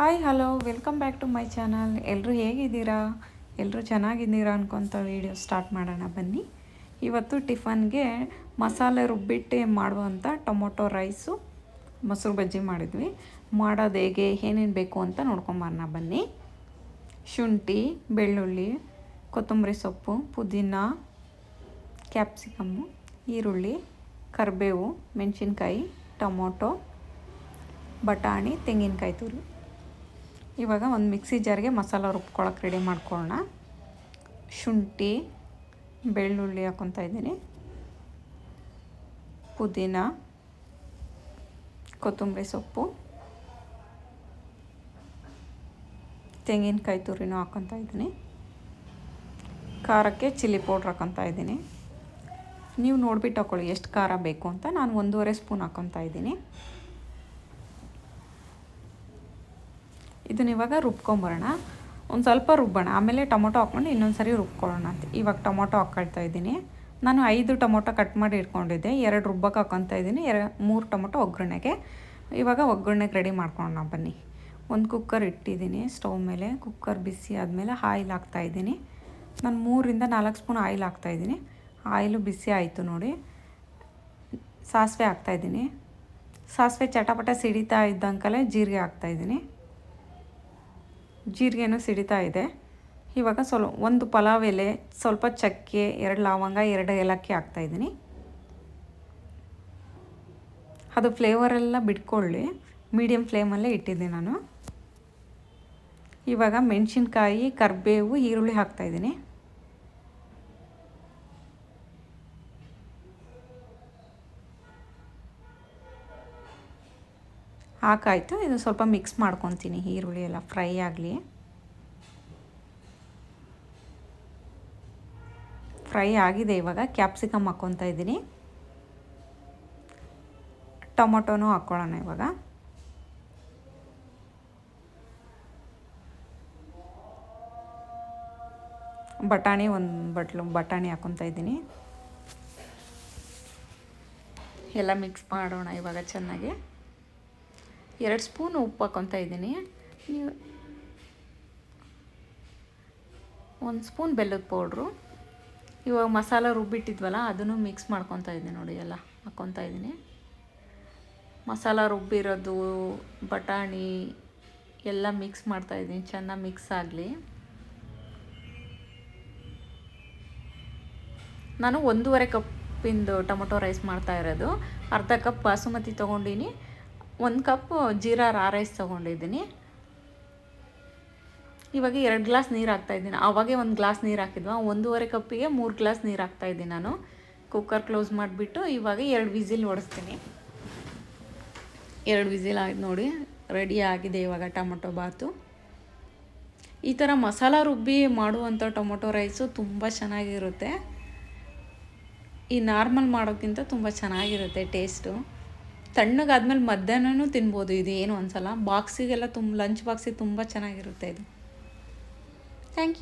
Hi hello welcome back to my channel ಎಲ್ಲರೂ ಹೇಗಿದ್ದೀರಾ? ಎಲ್ಲರೂ ಚೆನ್ನಾಗಿದ್ದೀರಾ ಅನ್ಕೊತ ವೀಡಿಯೋ ಸ್ಟಾರ್ಟ್ ಮಾಡೋಣ ಬನ್ನಿ. ಇವತ್ತು ಟಿಫನ್ಗೆ ಮಸಾಲೆ ರುಬ್ಬಿಟ್ಟು ಮಾಡುವಂಥ ಟೊಮೊಟೊ ರೈಸು ಮೊಸರು ಬಜ್ಜಿ ಮಾಡಿದ್ವಿ. ಮಾಡೋದು ಹೇಗೆ, ಏನೇನು ಬೇಕು ಅಂತ ನೋಡ್ಕೊಂಬರೋಣ ಬನ್ನಿ. ಶುಂಠಿ, ಬೆಳ್ಳುಳ್ಳಿ, ಕೊತ್ತಂಬರಿ ಸೊಪ್ಪು, ಪುದೀನ, ಕ್ಯಾಪ್ಸಿಕಮ್ಮು, ಈರುಳ್ಳಿ, ಕರಿಬೇವು, ಮೆಣಸಿನ್ಕಾಯಿ, ಟೊಮೊಟೊ, ಬಟಾಣಿ, ತೆಂಗಿನಕಾಯಿ ತುರಿ. ಇವಾಗ ಒಂದು ಮಿಕ್ಸಿ ಜಾರ್ಗೆ ಮಸಾಲ ರುಬ್ಕೊಳಕ್ಕೆ ರೆಡಿ ಮಾಡ್ಕೊಳ್ಳೋಣ. ಶುಂಠಿ, ಬೆಳ್ಳುಳ್ಳಿ ಹಾಕ್ಕೊತಾ ಇದ್ದೀನಿ. ಪುದೀನ, ಕೊತ್ತಂಬರಿ ಸೊಪ್ಪು, ತೆಂಗಿನಕಾಯಿ ತುರಿನೂ ಹಾಕ್ಕೊತಾ ಇದ್ದೀನಿ. ಖಾರಕ್ಕೆ ಚಿಲ್ಲಿ ಪೌಡ್ರ್ ಹಾಕ್ಕೊತಾ ಇದ್ದೀನಿ. ನೀವು ನೋಡಿಬಿಟ್ಟು ಹಾಕ್ಕೊಳ್ಳಿ ಎಷ್ಟು ಖಾರ ಬೇಕು ಅಂತ. ನಾನು ಒಂದೂವರೆ ಸ್ಪೂನ್ ಹಾಕ್ಕೊತಾ ಇದ್ದೀನಿ. ಇದನ್ನ ಇವಾಗ ರುಬ್ಕೊಂಬರೋಣ. ಒಂದು ಸ್ವಲ್ಪ ರುಬ್ಬೋಣ. ಆಮೇಲೆ ಟೊಮೊಟೊ ಹಾಕ್ಕೊಂಡು ಇನ್ನೊಂದು ಸರಿ ರುಬ್ಕೊಳ್ಳೋಣ ಅಂತ. ಇವಾಗ ಟೊಮೊಟೊ ಹಾಕ್ಕೊಳ್ತಾ ಇದ್ದೀನಿ. ನಾನು ಐದು ಟೊಮೊಟೊ ಕಟ್ ಮಾಡಿ ಇಟ್ಕೊಂಡಿದ್ದೆ. ಎರಡು ರುಬ್ಬಕ್ಕೆ ಹಾಕ್ಕೊತಾ ಇದ್ದೀನಿ. ಎರ ಮೂರು ಟೊಮೊಟೊ ಒಗ್ಗರಣೆಗೆ. ಇವಾಗ ಒಗ್ಗರಣೆಗೆ ರೆಡಿ ಮಾಡ್ಕೊಳ್ಳೋಣ ಬನ್ನಿ. ಒಂದು ಕುಕ್ಕರ್ ಇಟ್ಟಿದ್ದೀನಿ. ಸ್ಟವ್ ಮೇಲೆ ಕುಕ್ಕರ್ ಬಿಸಿ ಆದಮೇಲೆ ಆಯಿಲ್ ಹಾಕ್ತಾಯಿದ್ದೀನಿ ನಾನು ಮೂರಿಂದ ನಾಲ್ಕು ಸ್ಪೂನ್ ಆಯಿಲ್ ಹಾಕ್ತಾಯಿದ್ದೀನಿ ಆಯಿಲು ಬಿಸಿ ಆಯಿತು ನೋಡಿ. ಸಾಸಿವೆ ಹಾಕ್ತಾಯಿದ್ದೀನಿ ಸಾಸಿವೆ ಚಟಪಟ ಸಿಡಿತಾ ಇದ್ದಂಕಲೇ ಜೀರಿಗೆ ಹಾಕ್ತಾಯಿದ್ದೀನಿ ಜೀರಿಗೆನೂ ಸಿಡಿತಾ ಇದೆ. ಇವಾಗ ಸ್ವಲ್ಪ ಒಂದು ಪಲಾವ್ ಎಲೆ, ಸ್ವಲ್ಪ ಚಕ್ಕೆ, ಎರಡು ಲವಂಗ, ಎರಡು ಏಲಕ್ಕಿ ಹಾಕ್ತಾಯಿದ್ದೀನಿ ಅದು ಫ್ಲೇವರೆಲ್ಲ ಬಿಟ್ಕೊಳ್ಳಿ. ಮೀಡಿಯಮ್ ಫ್ಲೇಮಲ್ಲೇ ಇಟ್ಟಿದ್ದೀನಿ ನಾನು. ಇವಾಗ ಮೆಣಸಿನ್ಕಾಯಿ, ಕರಿಬೇವು, ಈರುಳ್ಳಿ ಹಾಕ್ತಾಯಿದ್ದೀನಿ ಹಾಕಾಯಿತು. ಇದು ಸ್ವಲ್ಪ ಮಿಕ್ಸ್ ಮಾಡ್ಕೊತೀನಿ. ಈರುಳ್ಳಿ ಎಲ್ಲ ಫ್ರೈ ಆಗಲಿ. ಫ್ರೈ ಆಗಿದೆ ಇವಾಗ. ಕ್ಯಾಪ್ಸಿಕಮ್ ಹಾಕ್ಕೊತಾ ಇದ್ದೀನಿ. ಟೊಮೊಟೊನೂ ಹಾಕ್ಕೊಳ್ಳೋಣ ಇವಾಗ. ಬಟಾಣಿ ಒಂದು ಬಟ್ಲು, ಬಟಾಣಿ ಹಾಕ್ಕೊತಾ ಇದ್ದೀನಿ. ಎಲ್ಲ ಮಿಕ್ಸ್ ಮಾಡೋಣ ಇವಾಗ ಚೆನ್ನಾಗಿ. ಎರಡು ಸ್ಪೂನ್ ಉಪ್ಪು ಹಾಕ್ಕೊತಾ ಇದ್ದೀನಿ. ನೀವು ಒಂದು ಸ್ಪೂನ್ ಬೆಲ್ಲದ ಪೌಡ್ರು. ಇವಾಗ ಮಸಾಲ ರುಬ್ಬಿಟ್ಟಿದ್ವಲ್ಲ, ಅದನ್ನು ಮಿಕ್ಸ್ ಮಾಡ್ಕೊತಾ ಇದ್ದೀನಿ ನೋಡಿ ಎಲ್ಲ, ಹಾಕ್ಕೊತಾ ಇದ್ದೀನಿ. ಮಸಾಲ ರುಬ್ಬಿರೋದು, ಬಟಾಣಿ ಎಲ್ಲ ಮಿಕ್ಸ್ ಮಾಡ್ತಾಯಿದ್ದೀನಿ ಚೆನ್ನಾಗಿ ಮಿಕ್ಸ್ ಆಗಲಿ. ನಾನು ಒಂದೂವರೆ ಕಪ್ಪಿಂದು ಟೊಮೊಟೊ ರೈಸ್ ಮಾಡ್ತಾ ಇರೋದು. ಅರ್ಧ ಕಪ್ ಬಾಸುಮತಿ ತೊಗೊಂಡಿನಿ. ಒಂದು ಕಪ್ ಜೀರಾ ರಾ ರೈಸ್ ತೊಗೊಂಡಿದ್ದೀನಿ. ಇವಾಗ ಎರಡು ಗ್ಲಾಸ್ ನೀರು ಹಾಕ್ತಾಯಿದ್ದೀನಿ ಅವಾಗೆ ಒಂದು ಗ್ಲಾಸ್ ನೀರು ಹಾಕಿದ್ವಾ? ಒಂದೂವರೆ ಕಪ್ಪಿಗೆ ಮೂರು ಗ್ಲಾಸ್ ನೀರು ಹಾಕ್ತಾಯಿದ್ದೀನಿ ನಾನು. ಕುಕ್ಕರ್ ಕ್ಲೋಸ್ ಮಾಡಿಬಿಟ್ಟು ಇವಾಗ ಎರಡು ವಿಸಿಲ್ ಓಡಿಸ್ತೀನಿ ಎರಡು ವಿಸಿಲ್ ಆಗಿದೆ ನೋಡಿ, ರೆಡಿ ಆಗಿದೆ ಇವಾಗ ಟೊಮೊಟೊ ಬಾತು. ಈ ಥರ ಮಸಾಲ ರುಬ್ಬಿ ಮಾಡುವಂಥ ಟೊಮೊಟೊ ರೈಸು ತುಂಬ ಚೆನ್ನಾಗಿರುತ್ತೆ. ಈ ನಾರ್ಮಲ್ ಮಾಡೋಕ್ಕಿಂತ ತುಂಬ ಚೆನ್ನಾಗಿರುತ್ತೆ ಟೇಸ್ಟು. ತಣ್ಣಗಾದ್ಮೇಲೆ ಮಧ್ಯಾಹ್ನನೂ ತಿನ್ಬೋದು. ಇದು ಏನು ಅನ್ಸಲ್ಲ ಬಾಕ್ಸಿಗೆಲ್ಲ ತುಂಬ ಲಂಚ್ ಬಾಕ್ಸಿಗೆ ತುಂಬ ಚೆನ್ನಾಗಿರುತ್ತೆ ಇದು. Thank you